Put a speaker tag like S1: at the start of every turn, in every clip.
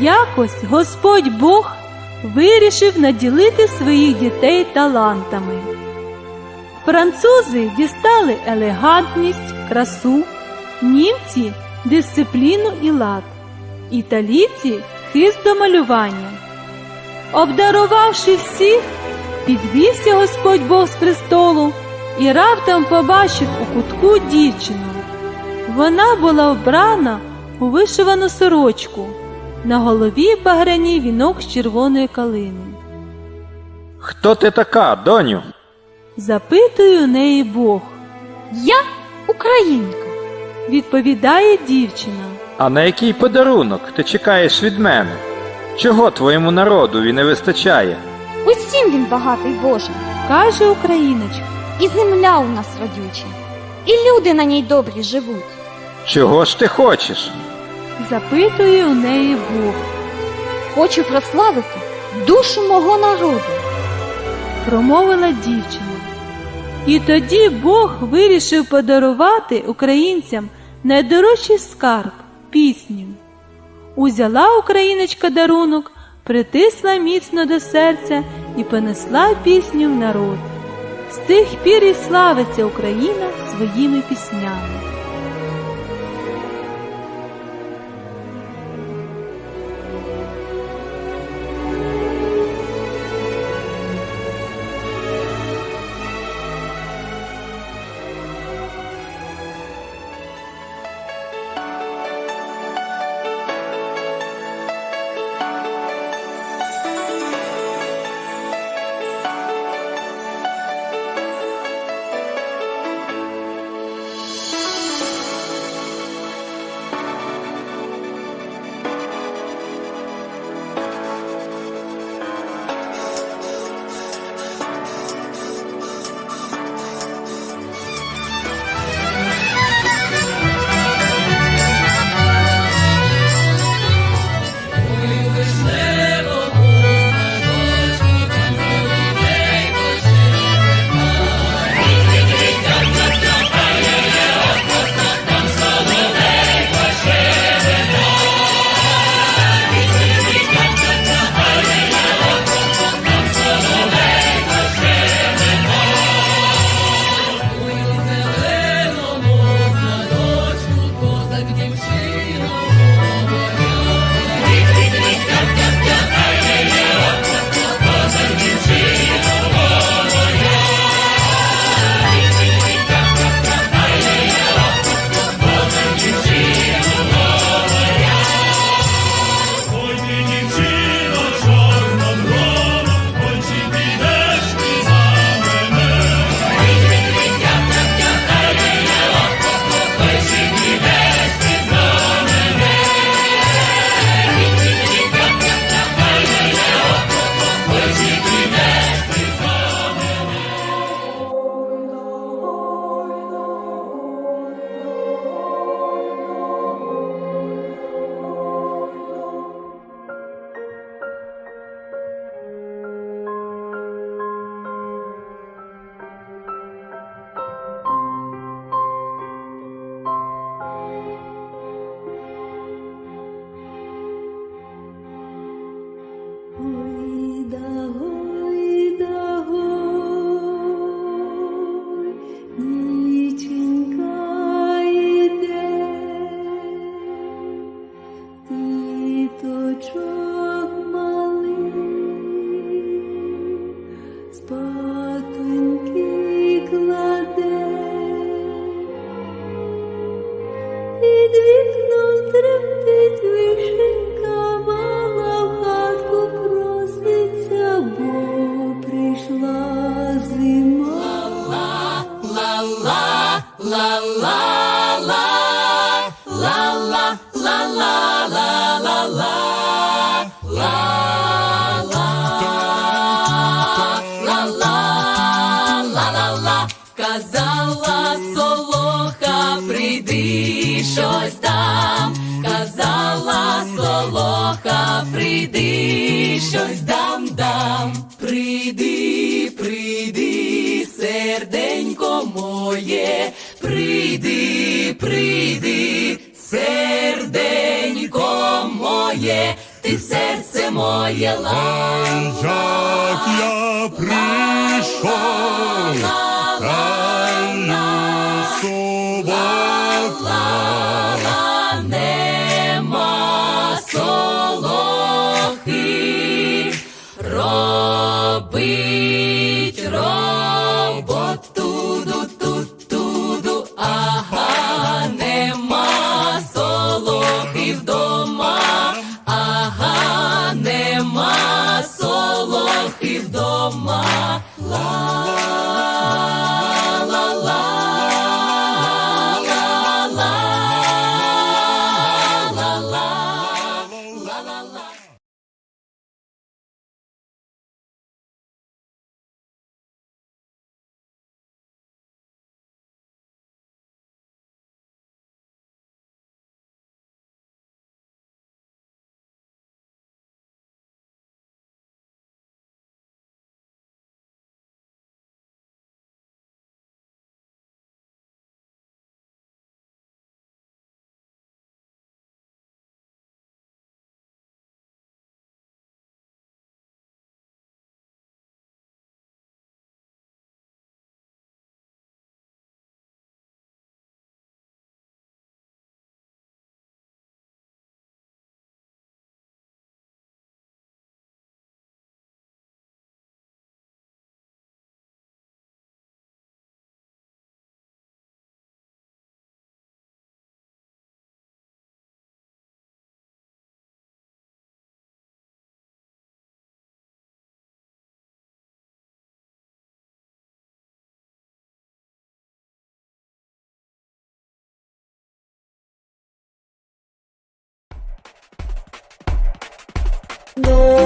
S1: Якось Господь Бог вирішив наділити своїх дітей талантами. Французи дістали елегантність, красу, німці дисципліну і лад, італійці хист до малювання. Обдарувавши всіх, підвівся Господь Бог з престолу і раптом побачив у кутку дівчину. Вона була вбрана у вишивану сорочку, на голові багряній вінок з червоної калини.
S2: Хто ти така, доню?
S1: Запитує у неї Бог,
S3: Я українка.
S1: відповідає дівчина.
S2: А на який подарунок ти чекаєш від мене? Чого твоєму народові не вистачає?
S3: Усім він багатий Боже,
S1: Каже україночка,
S3: і земля у нас родюча, і люди на ній добрі живуть.
S2: Чого ж ти хочеш?
S1: Запитує у неї Бог.
S3: Хочу прославити душу мого народу.
S1: промовила дівчина. І тоді Бог вирішив подарувати українцям найдорожчий скарб пісню. Узяла україночка дарунок, притисла міцно до серця і понесла пісню в народ. З тих пір і славиться Україна своїми піснями.
S4: Казала прийди щось дам дам. Прийди, прийди, серденько моє, прийди, прийди, серденько моє, ти серце моє лай.
S5: Як я прийшов,
S6: До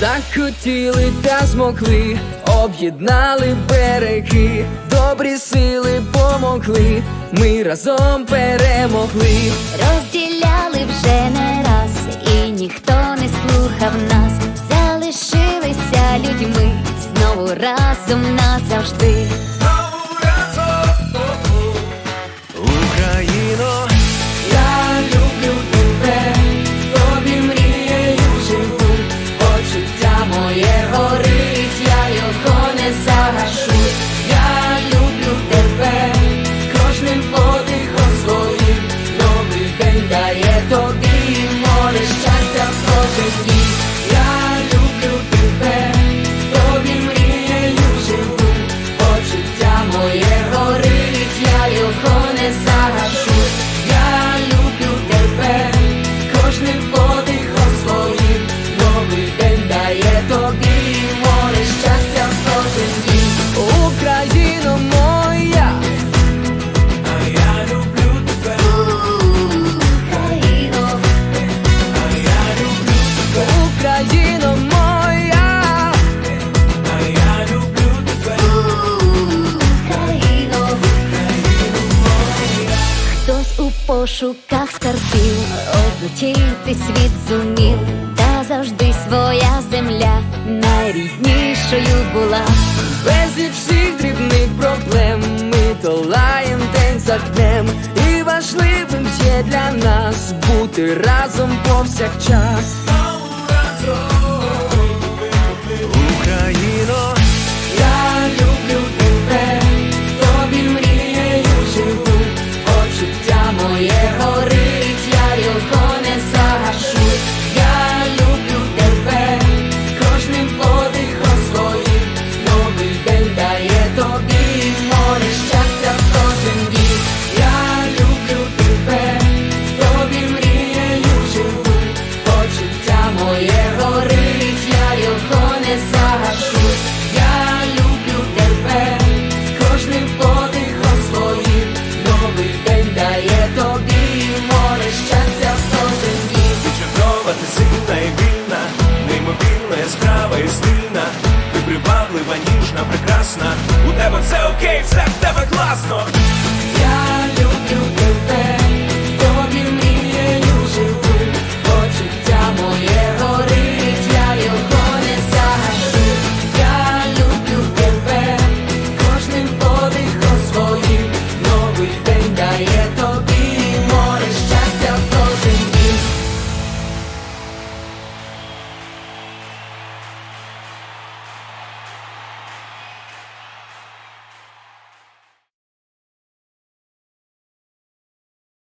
S7: Захотіли та змогли, об'єднали береги, добрі сили помогли, ми разом перемогли,
S8: розділяли вже не раз, і ніхто не слухав нас, залишилися людьми, знову разом назавжди. пошуках стартів, облетіти світ зумів, та завжди своя земля найріднішою була.
S7: Без всіх дрібних проблем ми долаєм день за днем. І важливим є для нас бути разом повсякчас.
S9: Разом